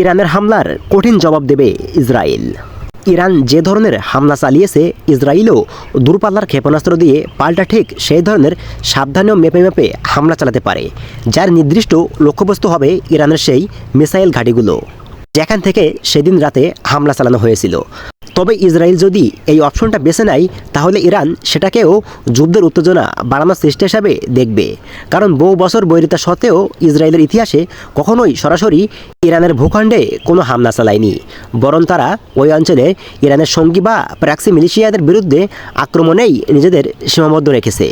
ইরানের হামলার কঠিন জবাব দেবে ইসরায়েল। ইরান যে ধরনের হামলা চালিয়েছে, ইসরায়েলও দূরপাল্লার ক্ষেপণাস্ত্র দিয়ে পাল্টা ঠিক সেই ধরনের সাবধানেও মেপে মেপে হামলা চালাতে পারে, যার নির্দিষ্ট লক্ষ্যবস্তু হবে ইরানের সেই মিসাইল ঘাঁটিগুলো। যেখান থেকে সেদিন রাতে হামলা চালানো হয়েছিল। তবে ইসরায়েল যদি এই অপশনটা বেছে নেয়, তাহলে ইরান সেটাকেও যুদ্ধের উত্তেজনা বাড়ানোর চেষ্টা হিসাবে দেখবে। কারণ বহু বছর বৈরিতা সত্ত্বেও ইসরায়েলের ইতিহাসে কখনোই সরাসরি ইরানের ভূখণ্ডে কোনো হামলা চালায়নি। বরং তারা ওই অঞ্চলে ইরানের সঙ্গী বা প্রাক্সি মিলিশিয়াদের বিরুদ্ধে আক্রমণেই নিজেদের সীমাবদ্ধ রেখেছে।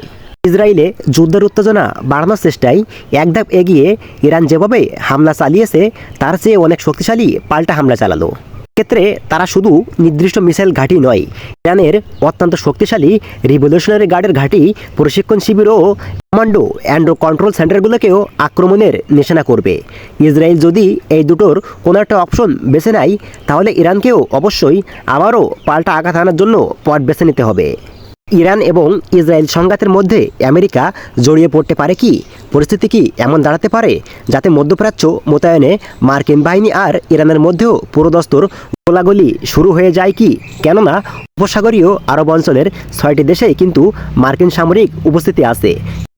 ইসরায়েলে যুদ্ধের উত্তেজনা বাড়ানোর চেষ্টায় এক ধাপ এগিয়ে ইরান যেভাবে হামলা চালিয়েছে, তার চেয়ে অনেক শক্তিশালী পাল্টা হামলা চালালো। ক্ষেত্রে তারা শুধু নির্দিষ্ট মিসাইল ঘাঁটি নয়, ইরানের অত্যন্ত শক্তিশালী রিভলিউশনারি গার্ডের ঘাঁটি, প্রশিক্ষণ শিবির ও কমান্ডো অ্যান্ড কন্ট্রোল সেন্টারগুলোকেও আক্রমণের নিশানা করবে। ইসরায়েল যদি এই দুটোর কোনো একটা অপশন বেছে নেয়, তাহলে ইরানকেও অবশ্যই আবারও পাল্টা আঘাত আনার জন্য পথ বেছে নিতে হবে। ইরান এবং ইসরায়েল সংঘাতের মধ্যে আমেরিকা জড়িয়ে পড়তে পারে কি? পরিস্থিতি কি এমন দাঁড়াতে পারে? যাতে মধ্যপ্রাচ্য মোতায়েনে মার্কিন বাহিনী আর ইরানের মধ্যেও পুরোদস্তর গোলাগুলি শুরু হয়ে যায় কি? কেননা, উপসাগরীয় আরব অঞ্চলের ছয়টি দেশেই কিন্তু মার্কিন সামরিক উপস্থিতি আছে।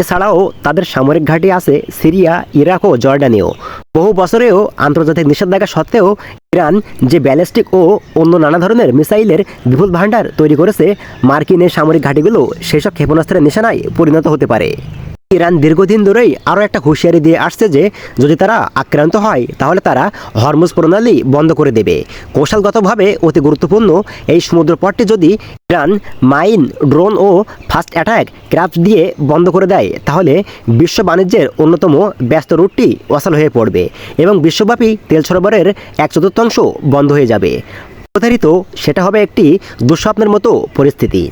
এছাড়াও তাদের সামরিক ঘাঁটি আছে সিরিয়া, ইরাক ও জর্ডানেও বহু বছরেও আন্তর্জাতিক নিষেধাজ্ঞা সত্ত্বেও ইরান যে ব্যালিস্টিক ও অন্য নানা ধরনের মিসাইলের বিপুল ভাণ্ডার তৈরি করেছে মার্কিনের সামরিক ঘাঁটিগুলো সেসব ক্ষেপণাস্ত্রের নিশানায় পরিণত হতে পারে। ইরান দীর্ঘদিন ধরেই আরও একটা হুঁশিয়ারি দিয়ে আসছে যে, যদি তারা আক্রান্ত হয়, তাহলে তারা হরমুজ প্রণালী বন্ধ করে দেবে। কৌশলগতভাবে অতি গুরুত্বপূর্ণ এই সমুদ্রপথটি যদি ইরান মাইন, ড্রোন ও ফাস্ট অ্যাটাক ক্রাফট দিয়ে বন্ধ করে দেয়, তাহলে বিশ্ব বাণিজ্যের অন্যতম ব্যস্ত রুটটি অচল হয়ে পড়বে এবং বিশ্বব্যাপী তেল সরবরাহের এক চতুর্থাংশ বন্ধ হয়ে যাবে। প্রতারিত, সেটা হবে একটি দুঃস্বপ্নের মতো পরিস্থিতি।